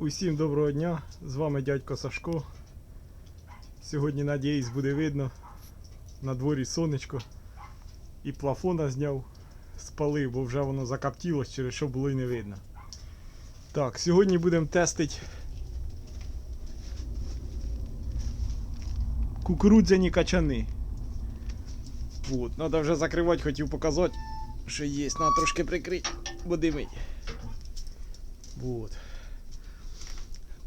Усім доброго дня, з вами дядько Сашко. Сьогодні, надіюсь, буде видно. На дворі сонечко. І плафона зняв, спалив, бо вже воно закоптілось, через що було й не видно. Так, сьогодні будемо тестити кукурудзяні качани. От, треба вже закривати, хотів показати, що є. Надо трошки прикрити, бо димить. Вот.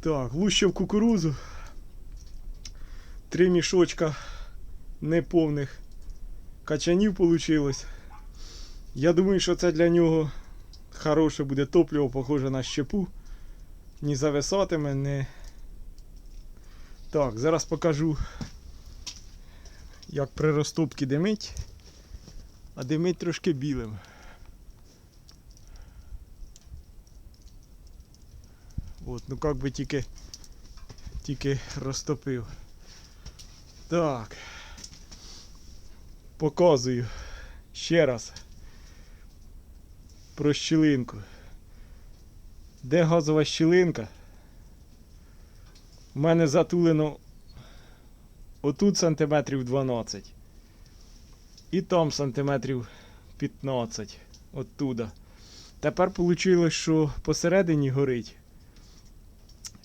Так, лущив кукурузу. Три мішочка неповних качанів вийшло. Я думаю, що це для нього хороше буде топливо, похоже на щепу. Не зависатиме, не. Так, зараз покажу, як при розтопці димить. А димить трошки білим. От, ну как би тільки, тільки розтопив. Так. Показую ще раз про щілинку. Де газова щілинка? У мене затулено отут сантиметрів 12. І там сантиметрів 15. Оттуда. Тепер вийшло, що посередині горить.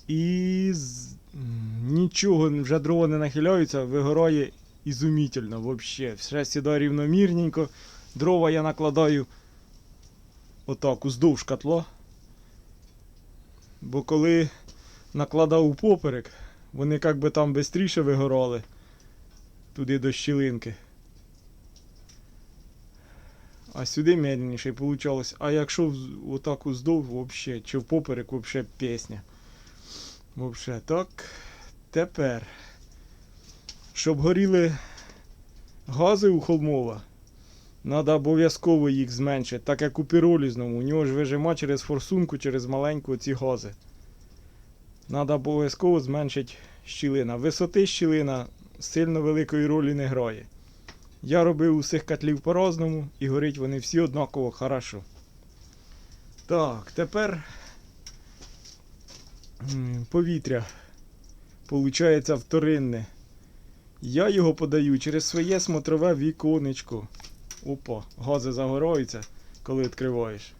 І з... нічого, вже дрова не нахиляються, вигорає ізумітельно взагалі. Все сідає рівномірненько. Дрова я накладаю отак уздовж котла. Бо коли накладав поперек, вони як би там швидше вигорали туди до щілинки. А сюди медленніше вийшло. А якщо отак уздовж, взагалі, чи в поперек, взагалі пісня. Вообще, так. Тепер. Щоб горіли гази у холмова, треба обов'язково їх зменшити, так як у піролізному. У нього ж вижима через форсунку, через маленьку ці гази. Треба обов'язково зменшити щілина. Висоти щілина сильно великої ролі не грає. Я робив усіх котлів по-разному і горить вони всі однаково хорошо. Так, тепер повітря получається вторинне. Я його подаю через своє смотрове віконечко. Опа, гази загораються, коли відкриваєш.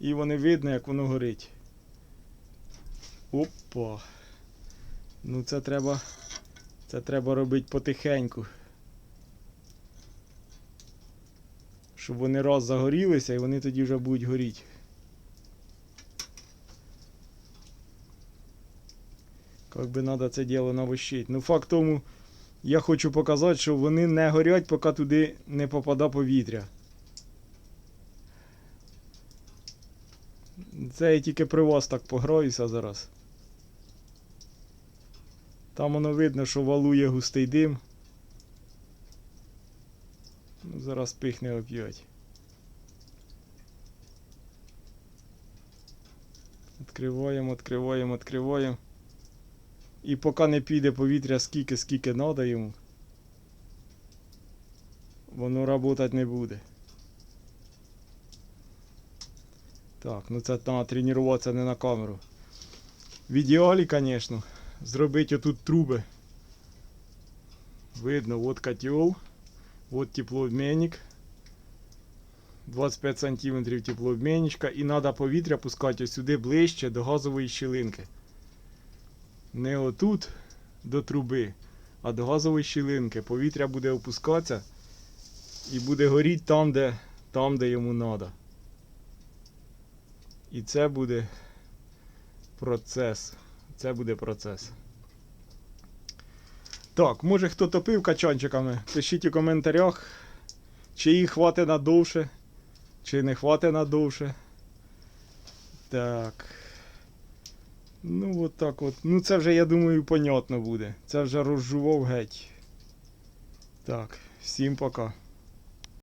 І вони видно, як воно горить. Опа. Ну це треба. Це треба робити потихеньку. Щоб вони раз загорілися і вони тоді вже будуть горіти. Как би треба це діло навощити. Ну, факт тому, я хочу показати, що вони не горять, поки туди не попаде повітря. Це я тільки при вас так пограюся зараз. Там воно видно, що валує густий дим. Ну, зараз пихне оп'ять. Відкриваємо, відкриваємо, відкриваємо. І поки не піде повітря скільки, скільки треба йому, воно працювати не буде. Так, ну це треба тренуватися не на камеру. В ідеалі, звісно, зробити отут труби. Видно, от котел, от теплообмінник. 25 см теплообмінничка і треба повітря пускати сюди ближче до газової щілинки не отут до труби, а до газової щілинки. Повітря буде опускатися і буде горіти там, де, там, де йому треба. І це буде процес. Це буде процес. Так, може хто топив качанчиками, пишіть у коментарях, чи їх хватить надовше, чи не хватить надовше. Так. Ну, от так от. Ну, це вже, я думаю, понятно буде. Це вже розжував геть. Так, всім пока.